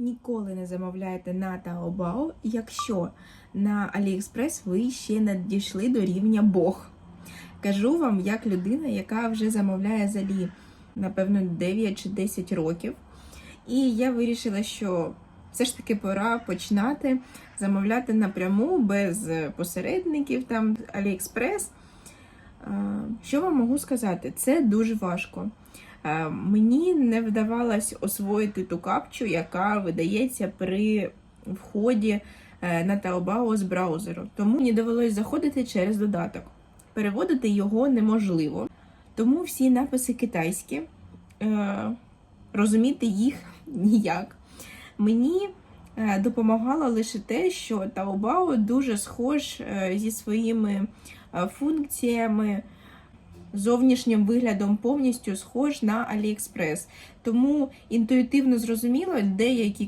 Ніколи не замовляйте на Taobao, якщо на AliExpress ви ще не дійшли до рівня Бог. Кажу вам, як людина, яка вже замовляє з Алі, напевно, 9 чи 10 років. І я вирішила, що все ж таки пора починати замовляти напряму без посередників, там AliExpress. Що вам можу сказати? Це дуже важко. Е, Мені не вдавалось освоїти ту капчу, яка видається при вході е, на Taobao з браузеру. Тому мені довелось заходити через додаток. Переводити його неможливо. Тому всі написи китайські, е, розуміти їх ніяк. Мені допомагало лише те, що Taobao дуже схож зі своїми функціями, зовнішнім виглядом повністю схож на AliExpress. Тому інтуїтивно зрозуміло, деякі